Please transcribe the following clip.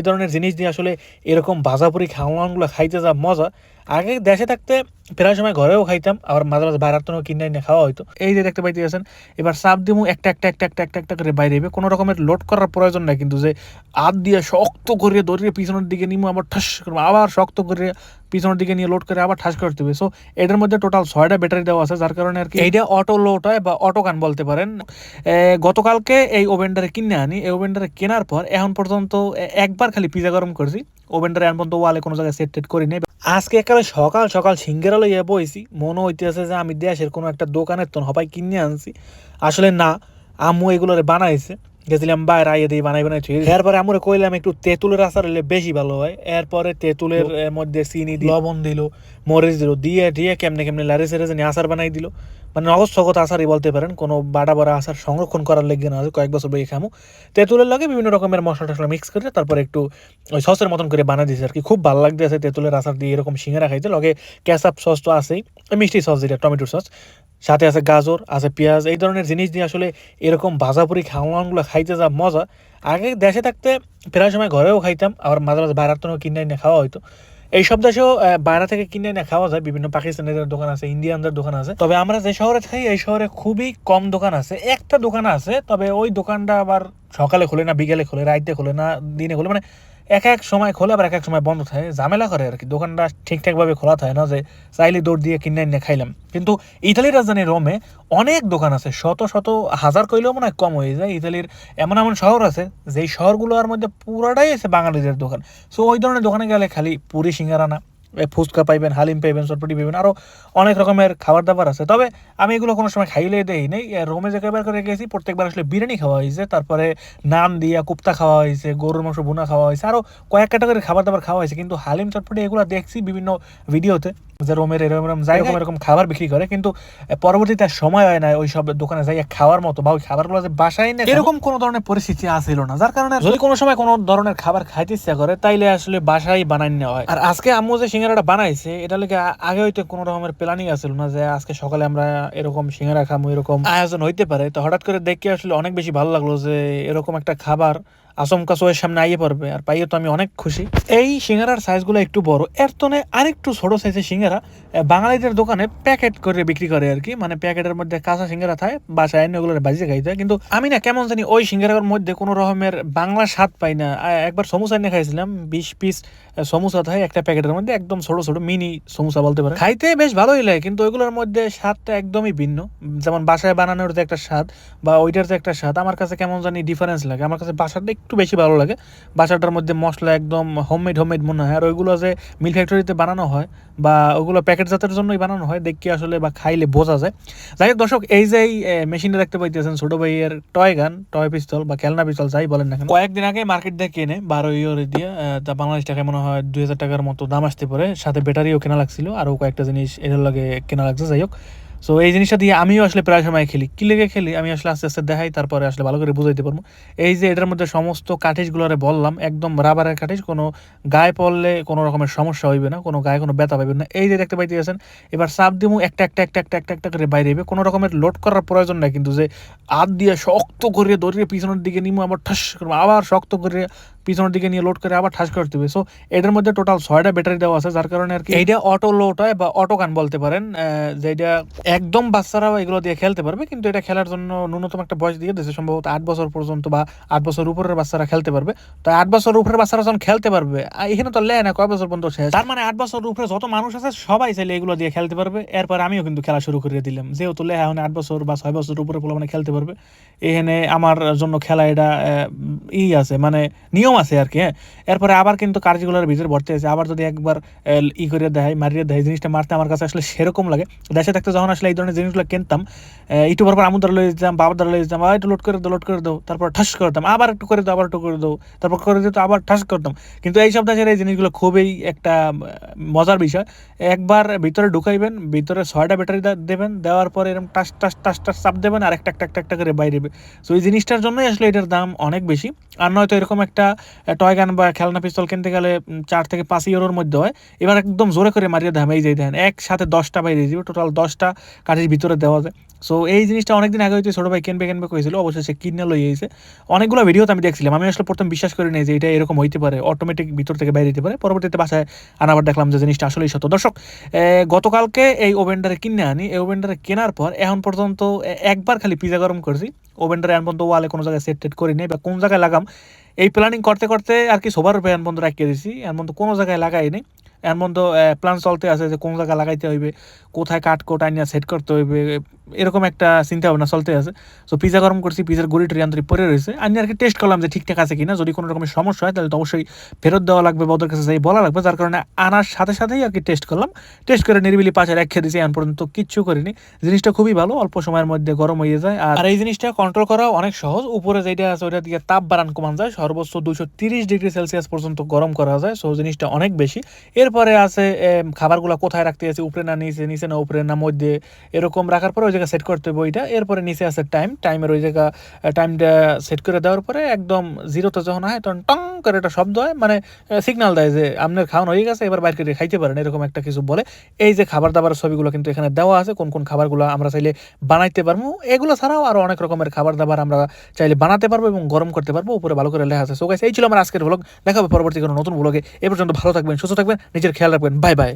এই ধরনের জিনিস দিয়ে আসলে এরকম বাজাপুরি খাওয়ানগুলো খাইতে যা মজা। আগে দেশে থাকতে প্রায় সময় ঘরেও খাইতাম, আবার মাঝে মাঝে বাইরের তো কিনে এনে খাওয়া হয়তো এই যে দেখতে পাইতে গেছেন এবার সাপ দিমু একটা একটা একটা একটা একটা একটা করে বাইরে কোনো রকমের লোড করার প্রয়োজন নাই কিন্তু যে হাত দিয়ে শক্ত করে দরিয়ে পিছনের দিকে নিমু, আবার ঠাস করব আবার শক্ত করে পিছনের দিকে নিয়ে লোড করে আবার ঠাস করতে হবে সো এটার মধ্যে টোটাল ছয়টা ব্যাটারি দেওয়া আছে, যার কারণে আর কি এইটা অটো লোড হয় বা অটো গান বলতে পারেন। গতকালকে এই ওভেনটারে কিনে আনি। এই ওভেনটারে কেনার পর এখন পর্যন্ত একবার খালি পিজা গরম করছি। ওভেনটারে এখন পর্যন্ত ওয়ালে কোনো জায়গায় সেট টেট করি নেই। আজকে একেবারে সকাল সকাল সিঙ্গেরা লইয়া বইছি। মনে হইতেছে যে আমি দেশের কোনো একটা দোকানের তো হবাই কিনে আনছি। আসলে না, আম্মু এগুলোরে বানাইছে। গেছিলাম বাইরে আইয়ে দিয়ে বানাই বানাই। এরপরে আমরা কইলাম একটু তেঁতুলের আচার হলে বেশি ভালো হয়। এরপরে তেঁতুলের মধ্যে চিনি দিল লবণ দিল মরিচ দিল দিয়ে দিয়ে কেমনে কেমনে লারে সেরে জানি আচার বানাই দিল। মানে নগদ আচারই বলতে পারেন কোনো বাটা বড়া আচার সংরক্ষণ করার লেগে না কয়েক বছর বেগে খামু। তেঁতুলের লগে বিভিন্ন রকমের মশলা টশলা মিক্স করে তারপরে একটু ওই সসের মতন করে বানিয়ে দিয়েছে আর কি। খুব ভালো লাগতেছে তেঁতুলের আচার দিয়ে এরকম সিঙ্গারা খাইতে। লগে ক্যাসাপ সস তো আছেই মিষ্টি সস যেটা টমেটো সস সাথে আছে গাজর, আছে পেঁয়াজ, এই ধরনের জিনিস দিয়ে আসলে এরকম ভাজাপুরি খাওয়ানগুলো খাইতে যা মজা। আগে দেশে থাকতে প্রায় সময় ঘরেও খাইতাম, আবার মাঝে মাঝে বাইরের তো কিনে এনে খাওয়া হয়তো এই সব দেশেও বাইরে থেকে কিনে এনে খাওয়া যায়, বিভিন্ন পাকিস্তানের দোকান আছে, ইন্ডিয়ানদের দোকান আছে। তবে আমরা যে শহরে থাকি, এই শহরে খুবই কম দোকান আছে। একটা দোকান আছে, তবে ওই দোকানটা আবার সকালে খোলে না, বিকেলে খোলে, রাইতে খোলে না, দিনে খোলে। মানে এক এক সময় খোলে, আবার এক এক সময় বন্ধ থাকে। ঝামেলা করে আর কি। দোকানটা ঠিকঠাকভাবে খোলা থাকে না যে চাইলে দৌড় দিয়ে কিনে নিয়ে খাইলাম। কিন্তু ইতালির রাজধানী রোমে অনেক দোকান আছে, শত শত হাজার কইলেও মনে হয় কম হয়ে যায়। ইতালির এমন এমন শহর আছে, যেই শহরগুলোর মধ্যে পুরাটাই আছে বাঙালিদের দোকান। সো ওই ধরনের দোকানে গেলে খালি পুরী সিঙ্গারা না। এ ফুচকা পাইবেন, হালিম পাইবেন, চটপটি পাইবেন আরও অনেক রকমের খাবার দাবার আছে। তবে আমি এগুলো কোনো সময় খাইলে দেই নেই। রোমে যে কয়েকবার করে গেছি, প্রত্যেকবার আসলে বিরিয়ানি খাওয়া হয়েছে, তারপরে নান দিয়া কুপ্তা খাওয়া হয়েছে, গরুর মাংস বোনা খাওয়া হয়েছে আরও কয়েক ক্যাটাগরির খাবার দাবার খাওয়া হয়েছে। কিন্তু হালিম, চটপটি এগুলো দেখছি বিভিন্ন ভিডিওতে। যে রোমের এরকম এরকম যাই রকম এরকম খাবার বিক্রি করে কিন্তু পরবর্তীতে সময় হয় না ওই সব দোকানে যাই খাওয়ার মতো বা ওই খাবারগুলো যে বাসায় না এরকম কোনো ধরনের পরিস্থিতি আসছিল না যার কারণে যদি কোনো সময় কোনো ধরনের খাবার খাইতে ইচ্ছা করে তাইলে আসলে বাসায় বানাই নেওয়া হয়। আর আজকে আম্মু যে সিঙ্গারাটা বানাইছে এটা লেগে আগে হইতে কোনো রকমের প্ল্যানিং আছিল না যে আজকে সকালে আমরা এরকম সিঙ্গারা খামু এরকম আয়োজন হইতে পারে তো হঠাৎ করে দেখে আসলে অনেক বেশি ভালো লাগল যে এরকম একটা খাবার আচমকা চোখের সামনে আইয়ে পড়বে, আর পাইয়ে তো আমি অনেক খুশি। এই সিঙ্গারার সাইজগুলো একটু বড়। এর তনে আরেকটু ছোট সাইজের সিঙ্গারা বাঙালিদের দোকানে প্যাকেট করে বিক্রি করে আর কি। মানে প্যাকেটের মধ্যে কাঁচা সিঙ্গারা থাকে, বাসায় এনে ওগুলো বাজিয়ে খাইতে হয়। কিন্তু আমি না কেমন জানি ওই সিঙ্গারার মধ্যে কোনো রকমের বাংলা স্বাদ পাই না। একবার সমুসা এনে খাইছিলাম, বিশ পিস সমুসা থাকে একটা প্যাকেটের মধ্যে, একদম ছোট ছোট মিনি সমুসা বলতে পারে খাইতে বেশ ভালোই লাগে, কিন্তু ওইগুলোর মধ্যে স্বাদটা একদমই ভিন্ন। যেমন বাসায় বানানোর যে একটা স্বাদ বা ওইটার যে একটা স্বাদ, আমার কাছে কেমন জানি ডিফারেন্স লাগে। আমার কাছে বাসাটা একটু বেশি ভালো লাগে। বাসাটার মধ্যে মশলা একদম হোমমেড হোমমেড মনে হয়। আর ওইগুলো যে মিল ফ্যাক্টরিতে বানানো হয় বা ওগুলো প্যাকেট জাতের জন্যই বানানো হয়, দেখি আসলে বা খাইলে বোঝা যায়। যাই দর্শক, এই যে এই মেশিনটা দেখতে পাইতেছেন, ছোট ভাইয়ের টয় গান টয় পিস্তল বা খেলনা পিস্তল যাই বলেন না কয়েকদিন আগে মার্কেট দিয়ে কিনে বারো ইউরো দিয়ে তা বাংলাদেশ টাকায় মনে হয় দুই হাজার টাকার মতো দাম আসতে পারে। সাথে ব্যাটারিও কেনা লাগছিল আরও কয়েকটা জিনিস এটার লাগে কেনা লাগছে। যাই হোক সো এই জিনিসটা দিয়ে আমিও আসলে প্রায় সময় খেলি। কি লেগে খেলি? আমি আসলে আস্তে আস্তে দেখাই, তারপরে আসলে ভালো করে বুঝাইতে পারব। এই যে এটার মধ্যে সমস্ত কাঠিসগুলোরে বললাম, একদম রাবারের কাঠিস কোনো গায়ে পড়লে কোনো রকমের সমস্যা হইবে না, কোনো গায়ে কোনো ব্যথা পাইবে না। এই যে দেখতে পাইতে গেছেন এবার সাপ দিমু একটা একটা একটা একটা একটা একটা করে বাইরে হইবে কোনো রকমের লোড করার প্রয়োজন নাই, কিন্তু যে হাত দিয়ে শক্ত করে দড়িয়ে পিছনের দিকে নিমু, আবার ঠাস করব আবার শক্ত করে পিছনের দিকে নিয়ে লোড করে আবার ঠাস করতে হবে সো এটার মধ্যে টোটাল ছয়টা ব্যাটারি দেওয়া আছে, যার কারণে আর কি এইটা অটো লোড হয় বা অটো গান বলতে পারেন যেটা একদম বাচ্চারাও এগুলো দিয়ে খেলতে পারবে, কিন্তু এটা খেলার জন্য ন্যূনতম একটা বয়স দিয়ে দিয়েছে, সম্ভবত আট বছর পর্যন্ত বা আট বছর উপরের বাচ্চারা খেলতে পারবে। তো আট বছর উপরের বাচ্চারা যখন খেলতে পারবে এখানে তো লেয় না, কয় বছর পর্যন্ত শেষ? তার মানে আট বছর উপরে যত মানুষ আছে, সবাই চাইলে এগুলো দিয়ে খেলতে পারবে। এরপর আমিও কিন্তু খেলা শুরু করে দিলাম। যেহেতু লেহা এখন আট বছর বা ছয় বছর উপরে পোলা মানে খেলতে পারবে, এখানে আমার জন্য খেলা এটা ই আছে মানে নিয়ম আছে আর কি হ্যাঁ। এরপরে আবার কিন্তু কার্যগুলোর ভিতরে ভর্তি আছে আবার যদি একবার ই করে দেয় মারিয়ে দেয় জিনিসটা মারতে আমার কাছে আসলে সেরকম লাগে। দেশে থাকতে যখন আসলে এই ধরনের জিনিসগুলো কিনতাম একটু পর পর আমুদার লয়ে যেতাম, বাবার দ্বারা লয়ে যেতাম আবার একটু লোড করে দাও লোড করে দাও, তারপর ঠাস করতাম, আবার একটু করে দাও, আবার একটু করে দাও, তারপর করে দিত আবার ঠাস করতাম। কিন্তু এই দেশের এই জিনিসগুলো খুবই একটা মজার বিষয়, একবার ভিতরে ঢুকাইবেন, ভিতরে ছয়টা ব্যাটারি দেবেন, দেওয়ার পরে এরকম টাস টাস টাস টাস চাপ দেবেন আর একটা একটা একটা একটা করে বাইরে। সো এই জিনিসটার জন্যই আসলে এটার দাম অনেক বেশি। আর নয়তো এরকম একটা টয় গান বা খেলনা পিস্তল কিনতে গেলে চার থেকে পাঁচ ইউরোর মধ্যে হয়। এবার একদম জোরে করে মারিয়ে দেয় এই যে দেখেন একসাথে দশটা বাইরে যাবে টোটাল দশটা কাঠের ভিতরে দেওয়া যায়। সো এই জিনিসটা অনেকদিন আগে হয়তো ছোটো ভাই কিনবে কিনবে করেছিল অবশ্যই সে কিনে লই এসে অনেকগুলো ভিডিওতে আমি দেখছিলাম, আমি আসলে প্রথম বিশ্বাস করি নাই যে এটা এরকম হইতে পারে অটোমেটিক ভিতর থেকে বাইরে যেতে পারে। পরবর্তীতে বাসায় আনাবার দেখলাম যে জিনিসটা আসলেই সত্য। দর্শক গতকালকে এই ওভেনটারে কিনে আনি। এই ওভেনটারে কেনার পর এখন পর্যন্ত একবার খালি পিজা গরম করছি। ওভেনটারে এখন বন্ধ ওয়ালে কোনো জায়গায় সেট টেট করি করিনি বা কোন জায়গায় লাগাম, এই প্ল্যানিং করতে করতে আর কি সবার এন বন্ধ রাখিয়ে দিছি। এখন পর্যন্ত কোনো জায়গায় লাগাই লাগাইনি এন বন্ধ প্ল্যান চলতে আছে যে কোন জায়গায় লাগাইতে হইবে, কোথায় কাট কোট আনিয়া সেট করতে হইবে এরকম একটা চিন্তা ভাবনা চলতে আছে। সো পিজা গরম করছি পিজার গুড়ি টুড়ি আন্তরিক পরে রয়েছে। আমি আর কি টেস্ট করলাম যে ঠিকঠাক আছে কিনা। যদি কোনো রকমের সমস্যা হয়, তাহলে তো অবশ্যই ফেরত দেওয়া লাগবে বা ওদের কাছে যাই বলা লাগবে। যার কারণে আনার সাথে সাথেই আর কি টেস্ট করলাম। টেস্ট করে নিরিবিলি পাশে রেখে দিয়েছি এখন পর্যন্ত কিচ্ছু করিনি। জিনিসটা খুবই ভালো, অল্প সময়ের মধ্যে গরম হয়ে যায়। আর এই জিনিসটা কন্ট্রোল করা অনেক সহজ। উপরে যেটা আছে ওইটা দিয়ে তাপ বাড়ান কমান যায়। সর্বোচ্চ দুশো তিরিশ ডিগ্রি সেলসিয়াস পর্যন্ত গরম করা যায়। সো জিনিসটা অনেক বেশি। এরপরে আছে খাবারগুলো কোথায় রাখতে আছে? উপরে না নিচে নিচে না উপরে না মধ্যে? এরকম রাখার পরে ওই জায়গায় সেট করতে হবে ওইটা। এরপরে নিচে আছে টাইম টাইমের ওই জায়গা টাইমটা সেট করে দেওয়ার পরে একদম জিরোতে যখন হয় তখন টং করে একটা শব্দ হয়। মানে সিগনাল দেয় যে আপনার খাওয়ানো হয়ে গেছে, এবার বাইরে করে খাইতে পারেন এরকম একটা কিছু বলে। এই যে খাবার দাবার ছবিগুলো কিন্তু এখানে দেওয়া আছে, কোন কোন খাবারগুলো আমরা চাইলে বানাইতে পারব। এগুলো ছাড়াও আরও অনেক রকমের খাবার দাবার আমরা চাইলে বানাতে পারব এবং গরম করতে পারব, উপরে ভালো করে লেখা আছে। সো গাইস এই ছিল আমার আজকের ব্লগ দেখা হবে পরবর্তী কোনো নতুন ব্লগে এ পর্যন্ত ভালো থাকবেন, সুস্থ থাকবেন, নিজের খেয়াল রাখবেন। Bye bye